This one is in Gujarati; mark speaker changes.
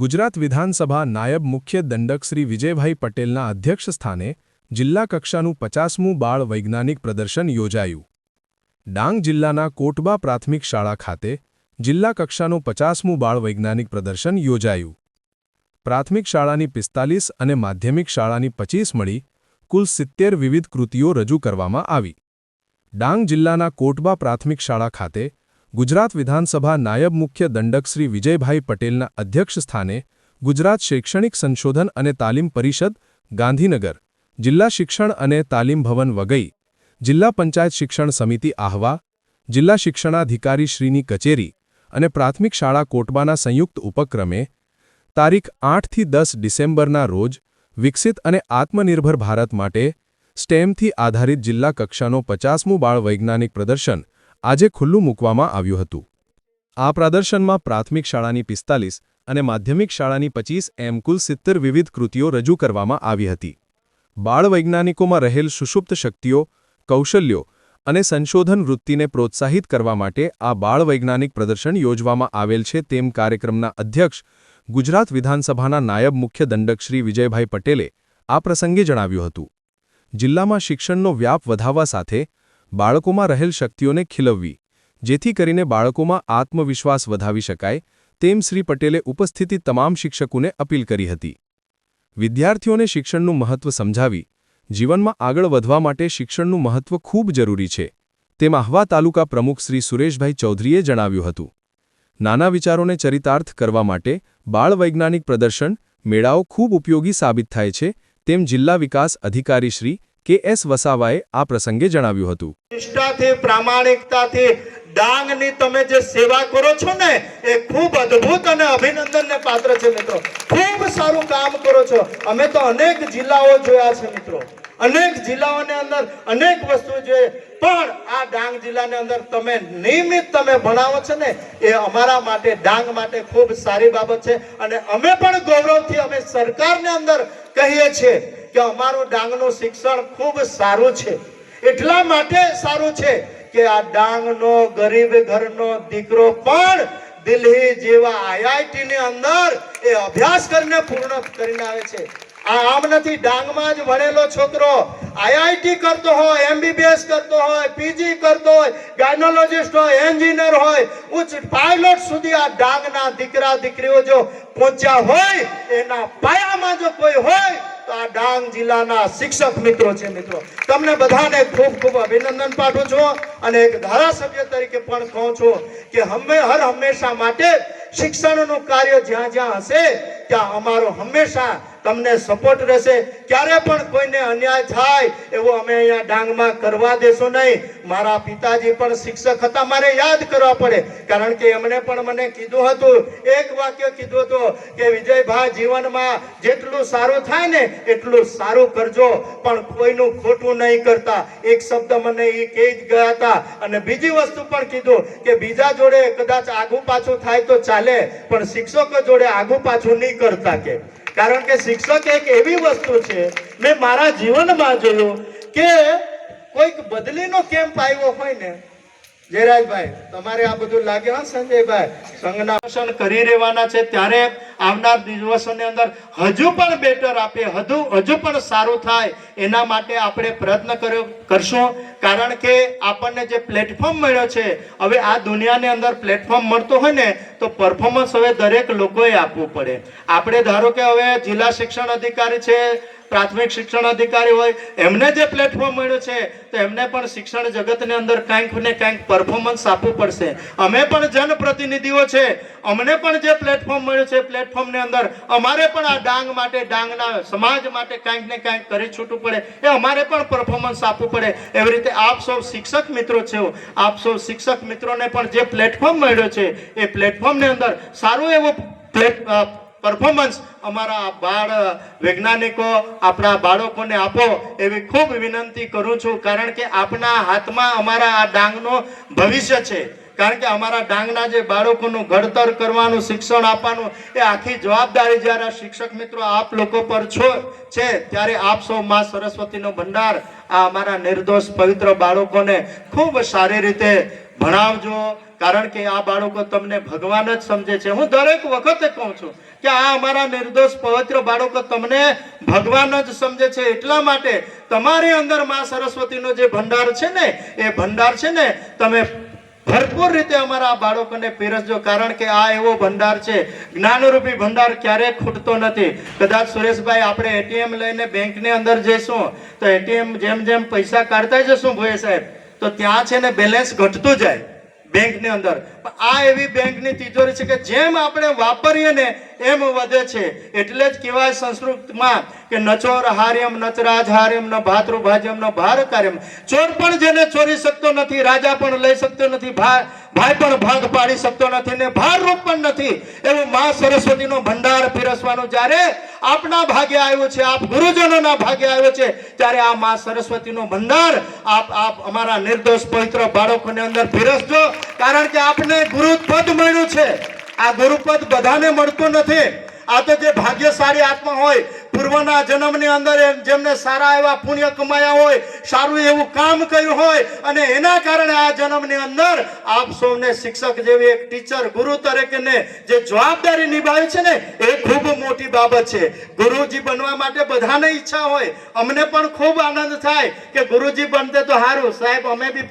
Speaker 1: ગુજરાત વિધાનસભા નાયબ મુખ્ય દંડક શ્રી વિજયભાઈ પટેલના અધ્યક્ષસ્થાને જિલ્લા કક્ષાનું પચાસમું બાળ વૈજ્ઞાનિક પ્રદર્શન યોજાયું. ડાંગ જિલ્લાના કોટબા પ્રાથમિક શાળા ખાતે જિલ્લા કક્ષાનું પચાસમું બાળ વૈજ્ઞાનિક પ્રદર્શન યોજાયું. પ્રાથમિક શાળાની પિસ્તાલીસ અને માધ્યમિક શાળાની પચીસ મળી કુલ સિત્તેર વિવિધ કૃતિઓ રજૂ કરવામાં આવી. ડાંગ જિલ્લાના કોટબા પ્રાથમિક શાળા ખાતે ગુજરાત વિધાનસભા નાયબ મુખ્ય દંડક શ્રી વિજયભાઈ પટેલના અધ્યક્ષસ્થાને ગુજરાત શૈક્ષણિક સંશોધન અને તાલીમ પરિષદ, ગાંધીનગર, જિલ્લા શિક્ષણ અને તાલીમ ભવન વગઈ, જિલ્લા પંચાયત શિક્ષણ સમિતિ આહવા, જિલ્લા શિક્ષણાધિકારી શ્રીની કચેરી અને પ્રાથમિક શાળા કોટબાના સંયુક્ત ઉપક્રમે તારીખ આઠથી દસ ડિસેમ્બરના રોજ વિકસિત અને આત્મનિર્ભર ભારત માટે સ્ટેમથી આધારિત જિલ્લા કક્ષાનો પચાસમું બાળ વૈજ્ઞાનિક પ્રદર્શન આજે ખુલ્લું મૂકવામાં આવ્યું હતું. આ પ્રદર્શનમાં પ્રાથમિક શાળાની પિસ્તાલીસ અને માધ્યમિક શાળાની પચીસ એમ કુલ સિત્તેર વિવિધ કૃતિઓ રજૂ કરવામાં આવી હતી. બાળ વૈજ્ઞાનિકોમાં રહેલ સુષુપ્ત શક્તિઓ, કૌશલ્યો અને સંશોધન વૃત્તિને પ્રોત્સાહિત કરવા માટે આ બાળ વૈજ્ઞાનિક પ્રદર્શન યોજવામાં આવેલ છે તેમ કાર્યક્રમના અધ્યક્ષ, ગુજરાત વિધાનસભાના નાયબ મુખ્ય દંડક શ્રી વિજયભાઈ પટેલે આ પ્રસંગે જણાવ્યું હતું. જિલ્લામાં શિક્ષણનો વ્યાપ વધારવા સાથે બાળકોમાં રહેલ શક્તિઓને ખીલવવી, જેથી કરીને બાળકોમાં આત્મવિશ્વાસ વધાવી શકાય, તેમ શ્રી પટેલે ઉપસ્થિતિ તમામ શિક્ષકોને અપીલ કરી હતી. વિદ્યાર્થીઓને શિક્ષણનું મહત્વ સમજાવી, જીવનમાં આગળ વધવા માટે શિક્ષણનું મહત્વ ખૂબ જરૂરી છે. તેમ આહવા તાલુકા પ્રમુખ શ્રી સુરેશભાઈ ચૌધરીએ જણાવ્યું હતું. નાના વિચારોને ચરિતાર્થ કરવા માટે બાળ વૈજ્ઞાનિક પ્રદર્શન, મેળાઓ ખૂબ ઉપયોગી સાબિત થાય છે, તેમ જિલ્લા વિકાસ અધિકારી શ્રી કે એસ વસાવાએ આ પ્રસંગે જણાવ્યું હતું.
Speaker 2: નિષ્ઠાથી, પ્રામાણિકતાથી, ડાંગની તમે જે સેવા કરો છો ને, એ ખૂબ અદ્ભુત અને અભિનંદનને પાત્ર છે મિત્રો. ખૂબ સારું કામ કરો છો. અમે તો અનેક જિલ્લાઓ જોયા છે મિત્રો. અનેક જિલ્લાઓની અંદર અનેક વસ્તુ જોઈએ પણ આ ડાંગ જિલ્લાની અંદર તમે નિયમિત તમે ભણાવો છો ને, એ અમારા માટે, ડાંગ માટે ખૂબ સારી બાબત છે. અને અમે પણ ગૌરવથી અમે સરકારની અંદર કહીએ છીએ કે અમારું ડાંગનું શિક્ષણ ખૂબ સારું છે. એટલા માટે સારું છે કે આ ડાંગનો ગરીબ ઘરનો દીકરો પણ દિલ્હી જેવા આઈઆઈટી ની અંદર એ અભ્યાસ કરીને પૂર્ણ કરીને આવે છે. આ આમ નથી, ડાંગમાં જ ભણેલો છોકરો આઈઆઈટી કરતો હોય, એમબીબીએસ કરતો હોય, પીજી કરતો હોય, ગાયનોલોજિસ્ટ હોય, એન્જિનિયર હોય, ઉચ્ચ પાયલોટ સુધી આ ડાંગના દીકરા દીકરીઓ જો પહોંચ્યા હોય, એના પાયામાં જો કોઈ હોય તો આ ડાંગ જિલ્લાના શિક્ષક મિત્રો છે મિત્રો. તમને બધાને ખૂબ ખૂબ અભિનંદન પાઠવું છું અને એક ધારાસભ્ય તરીકે પણ કહું છું કે હમે હર હંમેશા માટે શિક્ષણનું કાર્ય જ્યાં જ્યાં હશે, ત્યાં અમારો હંમેશા તમને સપોર્ટ રહેશે. ક્યારે પણ કોઈને અન્યાય થાય એવો અમે અહીંયા ડાંગમાં કરવા દેશો નહીં. મારા પિતાજી પણ શિક્ષક હતા. મારે યાદ કરવા પડે. કારણ કે એમણે પણ મને કીધું હતું, એક વાક્ય કીધું હતું કે વિજયભાઈ જીવનમાં જેટલું સારું થાય ને એટલું સારું કરજો. પણ કોઈનું ખોટું નહીં કરતા. એક શબ્દ મને એ કહી જ ગયા હતા. અને બીજી વસ્તુ પણ કીધું કે, બીજા જોડે કદાચ આગું પાછું થાય તો ચાલે, પણ શિક્ષકો જોડે આગું પાછું નહીં કરતા કે. કારણ કે શિક્ષક એક એવી વસ્તુ છે, મેં મારા જીવનમાં જોયું કે કોઈક બદલીનો કેમ્પ આવ્યો હોય ને, જયરાજભાઈ, તમારે આ બધું લાગે, હા સંજયભાઈ? સંઘના કરી રહેવાના છે, ત્યારે આવનાર દિવસોની અંદર હજુ પણ બેટર આપે, હજુ હજુ પણ સારું થાય, એના માટે આપણે પ્રયત્ન કર્યો, કરશું. કારણ કે આપણને જે પ્લેટફોર્મ મળ્યો છે, હવે આ દુનિયાની અંદર પ્લેટફોર્મ મળતો હોય ને, તો પરફોર્મન્સ હવે દરેક લોકોએ આપવું પડે. આપણે ધારો કે હવે જિલ્લા શિક્ષણ અધિકારી છે, પ્રાથમિક શિક્ષણ અધિકારી હોય, એમને જે પ્લેટફોર્મ મળ્યું છે, તો એમને પણ શિક્ષણ જગતની અંદર કાંઈક ને કાંઈક પરફોર્મન્સ આપવું પડશે. અમે પણ જનપ્રતિનિધિઓ છે, અમને પણ જે પ્લેટફોર્મ મળ્યું છે પ્લેટફોર્મની અંદર અમારે પણ આ ડાંગ માટે, ડાંગના સમાજ માટે કાંઈક ને કાંઈક કરી છૂટવું પડે. એ અમારે પણ પરફોર્મન્સ આપવું પડે. એવી રીતે આપ સૌ શિક્ષક મિત્રો છો. આપ સૌ શિક્ષક મિત્રોને પણ જે પ્લેટફોર્મ મળ્યો છે, એ પ્લેટફોર્મની અંદર સારું એવું પ્લેટ પરફોર્મન્સ અમારા બાળ વૈજ્ઞાનિકો, આપણા બાળકોને આપો એવી ખૂબ વિનંતી કરું છું. કારણ કે આપના હાથમાં અમારા આ ડાંગનો ભવિષ્ય છે. કારણ કે અમારા ડાંગના જે બાળકોનું ઘડતર કરવાનું, શિક્ષણ આપવાનું, એ આખી જવાબદારી જ્યારે શિક્ષક મિત્રો આપ લોકો પર છો, છે, ત્યારે આપ સૌ માં સરસ્વતીનો ભંડાર, આ અમારા નિર્દોષ પવિત્ર બાળકોને ખૂબ સારી રીતે ભણાવજો. કારણ કે આ બાળકો તમને ભગવાન જ સમજે છે. હું દરેક વખતે કહું છું કે આ અમારા નિર્દોષ પવિત્ર બાળકો તમને ભગવાન જ સમજે છે. એટલા માટે તમારી અંદરમાં સરસ્વતીનો જે ભંડાર છે ને, એ ભંડાર છે ને, તમે ભરપૂર રીતે અમારા બાળકોને પીરસજો, કારણ કે આ એવો ભંડાર છે. જ્ઞાનરૂપી ભંડાર ક્યારેય ખૂટતો નથી. કદાચ સુરેશભાઈ, આપણે એટીએમ લઈને બેંકની અંદર જઈશું, તો એટીએમ જેમ જેમ પૈસા કાઢતા જશું ભોય સાહેબ, તો ત્યાં છે ને બેલેન્સ ઘટતું જાય બેંકની અંદર. આ એવી બેંકની તિજોરી છે કે જેમ આપણે વાપરીએ ને એમ વધે છે. એટલે જ કહેવાય સંસ્કૃતમાં કે નચોર હાર્યમ નચરાજ હાર્યમ, ન ભાતૃ ભાજ્યમ, ન ભાર કાર્યમ. ચોર પણ જેને ચોરી શકતો નથી, રાજા પણ લઈ શકતો નથી, ભા- ભાઈ પણ ભાગ પાડી શકતો નથી ને ભાર રૂપ પણ નથી. એવું માં સરસ્વતીનો ભંડાર પીરસવાનું જ્યારે આપના ભાગે આવ્યું છે, આપ ગુરુજનોના ભાગે આવ્યો છે, ત્યારે આ માં સરસ્વતીનો ભંડાર આપ આપ અમારા નિર્દોષ પવિત્ર બાળકોની અંદર પીરસજો. કારણ કે આપને ગુરુપદ મળ્યું છે. આ ગુરુપદ બધાને મળતું નથી. આ તો જે ભાગ્યશાળી આત્મા હોય, પૂર્વના જન્મની અંદર જેમને સારા એવા પુણ્ય કમાયા હોય, સારું એવું કામ કર્યું હોય, અને એના કારણે આ જન્મની અંદર આપ સૌને શિક્ષક જેવી એક ટીચર, ગુરુ તરીકેને જે જવાબદારી નિભાવી છે ને, એ ખૂબ મોટી બાબત છે. ગુરુજી બનવા માટે બધાને ઈચ્છા હોય. અમને પણ ખૂબ આનંદ થાય કે ગુરુજી બનતે તો સારું સાહેબ, અમે બી